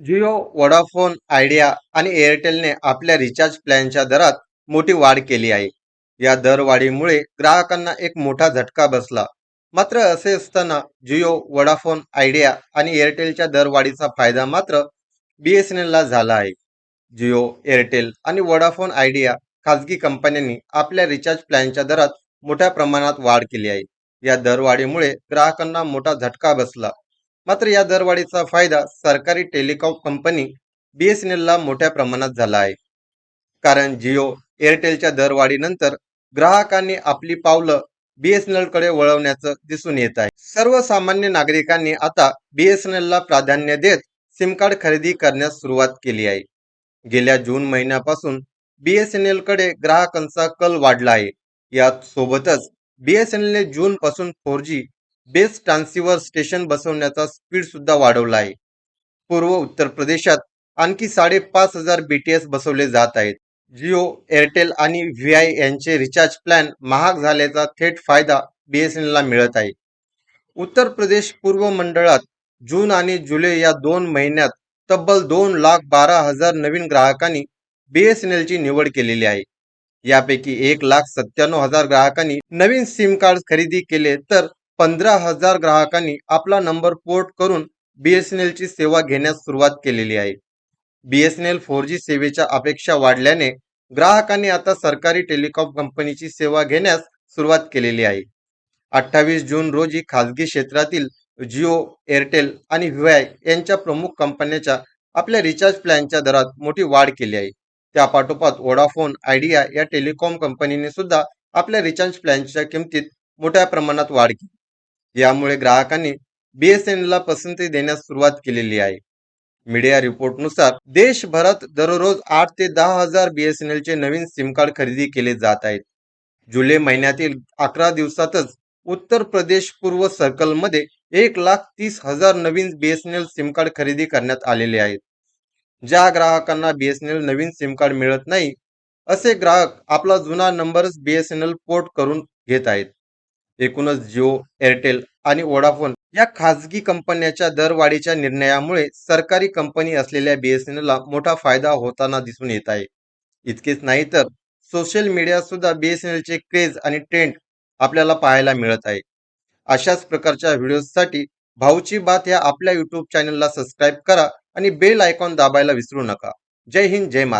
Jio Vodafone idea आणि एअरटेलने आपल्या recharge प्लॅनच्या दरात मोठी वाढ केली आहे. या दरवाढीमुळे ग्राहकांना एक मोठा झटका बसला. मात्र असे असताना जिओ वोडाफोन आयडिया आणि एअरटेलच्या दरवाढीचा फायदा मात्र बी एस एन एलला झाला आहे. जिओ एअरटेल आणि वोडाफोन आयडिया खाजगी कंपन्यांनी आपल्या रिचार्ज प्लॅनच्या दरात मोठ्या प्रमाणात वाढ केली आहे. या दरवाढीमुळे ग्राहकांना मोठा झटका बसला. मात्र या दरवाढीचा फायदा सरकारी टेलिकॉम कंपनी बीएसएनएलला मोठ्या प्रमाणात झाला आहे. कारण जिओ एअरटेलच्या दरवाढीनंतर ग्राहकांनी आपली पावलं बीएसएनएलकडे वळवण्याचं दिसून येत आहे. सर्वसामान्य नागरिकांनी आता बीएसएनएलला प्राधान्य देत सिम कार्ड खरेदी करण्यास सुरुवात केली आहे. गेल्या जून महिन्यापासून बीएसएनएलकडे ग्राहकांचा कल वाढला आहे. यात सोबतच बीएसएनएलने जून पासून four G base transceiver station बसवण्याचा स्पीड सुद्धा वाढवला आहे. पूर्व उत्तर प्रदेशात आणखी साडेपाच हजार बीटीएस बसवले जात आहेत. जिओ एअरटेल आणि व्ही आय यांचे रिचार्ज प्लॅन महाग झाल्याचा थेट फायदा बीएसएनएलला मिळत आहे. उत्तर प्रदेश पूर्व मंडळात जून आणि जुलै या दोन महिन्यात तब्बल दोन लाख बारा हजार नवीन ग्राहकांनी बीएसएनएलची निवड केलेली आहे. यापैकी एक लाख सत्त्याण्णव हजार ग्राहकांनी नवीन सिम कार्ड खरेदी केले तर पंधरा हजार ग्राहकांनी आपला नंबर पोर्ट करून बीएसएनएलची सेवा घेण्यास सुरुवात केलेली आहे. बीएसएनएल फोर जी सेवेच्या अपेक्षा वाढल्याने ग्राहकांनी आता सरकारी टेलिकॉम कंपनीची सेवा घेण्यास सुरुवात केलेली आहे. अठ्ठावीस जून रोजी खाजगी क्षेत्रातील जिओ एअरटेल आणि व्हीआय यांच्या प्रमुख कंपन्यांच्या आपल्या रिचार्ज प्लॅनच्या दरात मोठी वाढ केली आहे. त्यापाठोपाठ वोडाफोन आयडिया या टेलिकॉम कंपनीने सुद्धा आपल्या रिचार्ज प्लॅनच्या किमतीत मोठ्या प्रमाणात वाढ केली. यामुळे ग्राहकांनी बीएसएनएलला पसंती देण्यास सुरुवात केलेली आहे. मीडिया रिपोर्टनुसार देशभरात दररोज आठ ते दहा हजार बीएसएनएलचे नवीन सिम कार्ड खरेदी केले जात आहेत. जुलै महिन्यातील अकरा दिवसातच उत्तर प्रदेश पूर्व सर्कलमध्ये एक लाख तीस हजार नवीन बीएसएनएल सिम कार्ड खरेदी करण्यात आलेले आहेत. ज्या ग्राहकांना बीएसएनएल नवीन सिम कार्ड मिळत नाही असे ग्राहक आपला जुना नंबरच बीएसएनएल पोर्ट करून घेत आहेत. एकूणच जिओ एअरटेल आणि वोडाफोन या खासगी कंपन्यांच्या दरवाढीच्या निर्णयामुळे सरकारी कंपनी असलेल्या बीएसएनएलला मोठा फायदा होताना दिसून येत आहे. इतकेच नाही तर सोशल मीडिया सुद्धा बीएसएनएलचे क्रेज आणि ट्रेंड आपल्याला पाहायला मिळत आहे. अशाच प्रकारच्या व्हिडिओसाठी भाऊची बात या आपल्या युट्यूब चॅनलला सबस्क्राईब करा आणि बेल आयकॉन दाबायला विसरू नका. जय हिंद जय महाराज